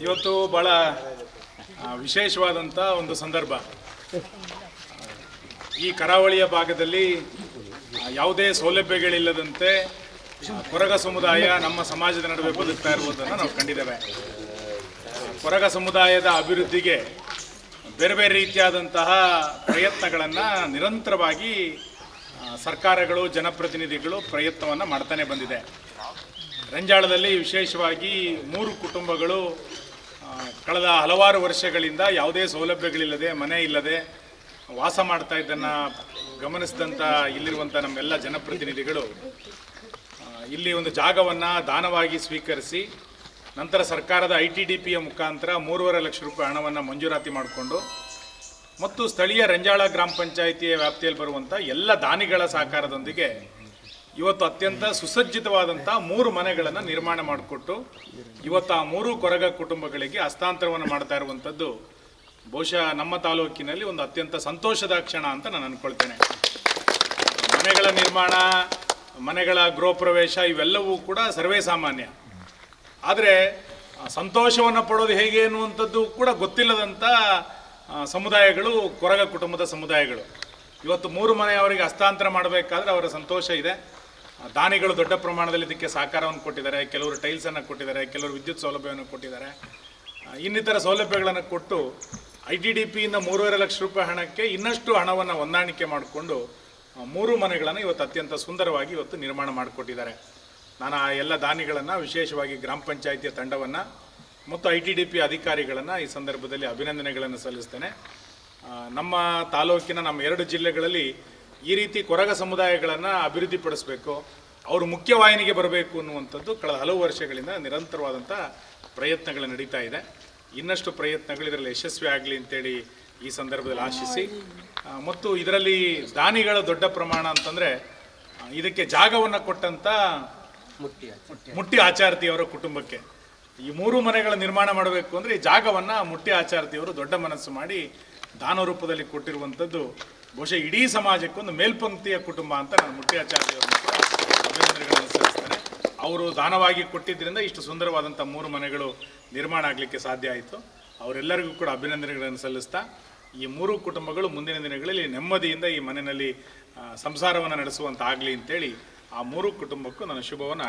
ಇವತ್ತು ಭಾಳ ವಿಶೇಷವಾದಂಥ ಒಂದು ಸಂದರ್ಭ. ಈ ಕರಾವಳಿಯ ಭಾಗದಲ್ಲಿ ಯಾವುದೇ ಸೌಲಭ್ಯಗಳಿಲ್ಲದಂತೆ ಕೊರಗ ಸಮುದಾಯ ನಮ್ಮ ಸಮಾಜದ ನಡುವೆ ಬದುಕ್ತಾ ಇರುವುದನ್ನು ನಾವು ಕಂಡಿದ್ದೇವೆ. ಕೊರಗ ಸಮುದಾಯದ ಅಭಿವೃದ್ಧಿಗೆ ಬೇರೆ ಬೇರೆ ರೀತಿಯಾದಂತಹ ಪ್ರಯತ್ನಗಳನ್ನು ನಿರಂತರವಾಗಿ ಸರ್ಕಾರಗಳು, ಜನಪ್ರತಿನಿಧಿಗಳು ಪ್ರಯತ್ನವನ್ನು ಮಾಡ್ತಾನೆ ಬಂದಿದೆ. ರಂಜಾಳದಲ್ಲಿ ವಿಶೇಷವಾಗಿ ಮೂರು ಕುಟುಂಬಗಳು ಕಳೆದ ಹಲವಾರು ವರ್ಷಗಳಿಂದ ಯಾವುದೇ ಸೌಲಭ್ಯಗಳಿಲ್ಲದೆ, ಮನೆ ಇಲ್ಲದೆ ವಾಸ ಮಾಡ್ತಾ ಇದ್ದನ್ನು ಗಮನಿಸಿದಂಥ ಇಲ್ಲಿರುವಂಥ ನಮ್ಮೆಲ್ಲ ಜನಪ್ರತಿನಿಧಿಗಳು ಇಲ್ಲಿ ಒಂದು ಜಾಗವನ್ನು ದಾನವಾಗಿ ಸ್ವೀಕರಿಸಿ ನಂತರ ಸರ್ಕಾರದ ಐ ಟಿ ಡಿ ಪಿಯ ಮುಖಾಂತರ ಮೂರುವರೆ ಲಕ್ಷ ರೂಪಾಯಿ ಹಣವನ್ನು ಮಂಜೂರಾತಿ ಮಾಡಿಕೊಂಡು ಮತ್ತು ಸ್ಥಳೀಯ ರಂಜಾಳ ಗ್ರಾಮ ಪಂಚಾಯಿತಿಯ ವ್ಯಾಪ್ತಿಯಲ್ಲಿ ಬರುವಂಥ ಎಲ್ಲ ದಾನಿಗಳ ಸಹಕಾರದೊಂದಿಗೆ ಇವತ್ತು ಅತ್ಯಂತ ಸುಸಜ್ಜಿತವಾದಂಥ ಮೂರು ಮನೆಗಳನ್ನು ನಿರ್ಮಾಣ ಮಾಡಿಕೊಟ್ಟು, ಇವತ್ತು ಆ ಮೂರು ಕೊರಗ ಕುಟುಂಬಗಳಿಗೆ ಹಸ್ತಾಂತರವನ್ನು ಮಾಡ್ತಾ ಇರುವಂಥದ್ದು ಬಹುಶಃ ನಮ್ಮ ತಾಲೂಕಿನಲ್ಲಿ ಒಂದು ಅತ್ಯಂತ ಸಂತೋಷದ ಕ್ಷಣ ಅಂತ ನಾನು ಅಂದ್ಕೊಳ್ತೇನೆ ಮನೆಗಳ ನಿರ್ಮಾಣ, ಮನೆಗಳ ಗೃಹ ಪ್ರವೇಶ ಇವೆಲ್ಲವೂ ಕೂಡ ಸರ್ವೇ ಸಾಮಾನ್ಯ. ಆದರೆ ಸಂತೋಷವನ್ನು ಪಡೋದು ಹೇಗೆ ಅನ್ನುವಂಥದ್ದು ಕೂಡ ಗೊತ್ತಿಲ್ಲದಂಥ ಸಮುದಾಯಗಳು, ಕೊರಗ ಕುಟುಂಬದ ಸಮುದಾಯಗಳು. ಇವತ್ತು ಮೂರು ಮನೆಯವರಿಗೆ ಹಸ್ತಾಂತರ ಮಾಡಬೇಕಾದ್ರೆ ಅವರ ಸಂತೋಷ ಇದೆ. ದಾನಿಗಳು ದೊಡ್ಡ ಪ್ರಮಾಣದಲ್ಲಿ ಇದಕ್ಕೆ ಸಹಕಾರವನ್ನು ಕೊಟ್ಟಿದ್ದಾರೆ, ಕೆಲವರು ಟೈಲ್ಸನ್ನು ಕೊಟ್ಟಿದ್ದಾರೆ, ಕೆಲವರು ವಿದ್ಯುತ್ ಸೌಲಭ್ಯವನ್ನು ಕೊಟ್ಟಿದ್ದಾರೆ. ಇನ್ನಿತರ ಸೌಲಭ್ಯಗಳನ್ನು ಕೊಟ್ಟು ಐ ಟಿ ಡಿ ಪಿಯಿಂದ ಮೂರುವರೆ ಲಕ್ಷ ರೂಪಾಯಿ ಹಣಕ್ಕೆ ಇನ್ನಷ್ಟು ಹಣವನ್ನು ಹೊಂದಾಣಿಕೆ ಮಾಡಿಕೊಂಡು ಮೂರು ಮನೆಗಳನ್ನು ಇವತ್ತು ಅತ್ಯಂತ ಸುಂದರವಾಗಿ ಇವತ್ತು ನಿರ್ಮಾಣ ಮಾಡಿಕೊಟ್ಟಿದ್ದಾರೆ. ನಾನು ಆ ಎಲ್ಲ ದಾನಿಗಳನ್ನು, ವಿಶೇಷವಾಗಿ ಗ್ರಾಮ ಪಂಚಾಯಿತಿಯ ತಂಡವನ್ನು, ಮತ್ತು ಐ ಟಿ ಡಿ ಪಿ ಅಧಿಕಾರಿಗಳನ್ನು ಈ ಸಂದರ್ಭದಲ್ಲಿ ಅಭಿನಂದನೆಗಳನ್ನು ಸಲ್ಲಿಸ್ತೇನೆ. ನಮ್ಮ ತಾಲೂಕಿನ ನಮ್ಮ ಎರಡು ಜಿಲ್ಲೆಗಳಲ್ಲಿ ಈ ರೀತಿ ಕೊರಗ ಸಮುದಾಯಗಳನ್ನು ಅಭಿವೃದ್ಧಿಪಡಿಸಬೇಕು ಅವರು ಮುಖ್ಯವಾಹಿನಿಗೆ ಬರಬೇಕು ಅನ್ನುವಂಥದ್ದು ಕಳೆದ ಹಲವು ವರ್ಷಗಳಿಂದ ನಿರಂತರವಾದಂಥ ಪ್ರಯತ್ನಗಳು ನಡೀತಾ ಇದೆ. ಇನ್ನಷ್ಟು ಪ್ರಯತ್ನಗಳು ಇದರಲ್ಲಿ ಯಶಸ್ವಿ ಆಗಲಿ ಅಂತೇಳಿ ಈ ಸಂದರ್ಭದಲ್ಲಿ ಆಶಿಸಿ ಮತ್ತು ಇದರಲ್ಲಿ ದಾನಿಗಳ ದೊಡ್ಡ ಪ್ರಮಾಣ ಅಂತಂದರೆ ಇದಕ್ಕೆ ಜಾಗವನ್ನು ಕೊಟ್ಟಂಥ ಮುಟ್ಟಿ ಆಚಾರ್ತಿಯವರ ಕುಟುಂಬಕ್ಕೆ. ಈ ಮೂರು ಮನೆಗಳ ನಿರ್ಮಾಣ ಮಾಡಬೇಕು ಅಂದರೆ ಈ ಜಾಗವನ್ನು ಮುಟ್ಟಿ ಆಚಾರ್ತಿಯವರು ದೊಡ್ಡ ಮನಸ್ಸು ಮಾಡಿ ದಾನ ರೂಪದಲ್ಲಿ ಕೊಟ್ಟಿರುವಂಥದ್ದು ಬಹುಶಃ ಇಡೀ ಸಮಾಜಕ್ಕೊಂದು ಮೇಲ್ಪಂಕ್ತಿಯ ಕುಟುಂಬ ಅಂತ ನಾನು ಮುಟ್ಟಿ ಆಚಾರ್ತಿಯವರನ್ನು ಕೂಡ ಅಭಿನಂದನೆಗಳನ್ನು ಸಲ್ಲಿಸ್ತೇನೆ. ಅವರು ದಾನವಾಗಿ ಕೊಟ್ಟಿದ್ದರಿಂದ ಇಷ್ಟು ಸುಂದರವಾದಂಥ ಮೂರು ಮನೆಗಳು ನಿರ್ಮಾಣ ಆಗಲಿಕ್ಕೆ ಸಾಧ್ಯ ಆಯಿತು. ಅವರೆಲ್ಲರಿಗೂ ಕೂಡ ಅಭಿನಂದನೆಗಳನ್ನು ಸಲ್ಲಿಸ್ತಾ, ಈ ಮೂರು ಕುಟುಂಬಗಳು ಮುಂದಿನ ದಿನಗಳಲ್ಲಿ ನೆಮ್ಮದಿಯಿಂದ ಈ ಮನೆಯಲ್ಲಿ ಸಂಸಾರವನ್ನು ನಡೆಸುವಂತಾಗಲಿ ಅಂತೇಳಿ ಆ ಮೂರು ಕುಟುಂಬಕ್ಕೂ ನನ್ನ ಶುಭವನ್ನು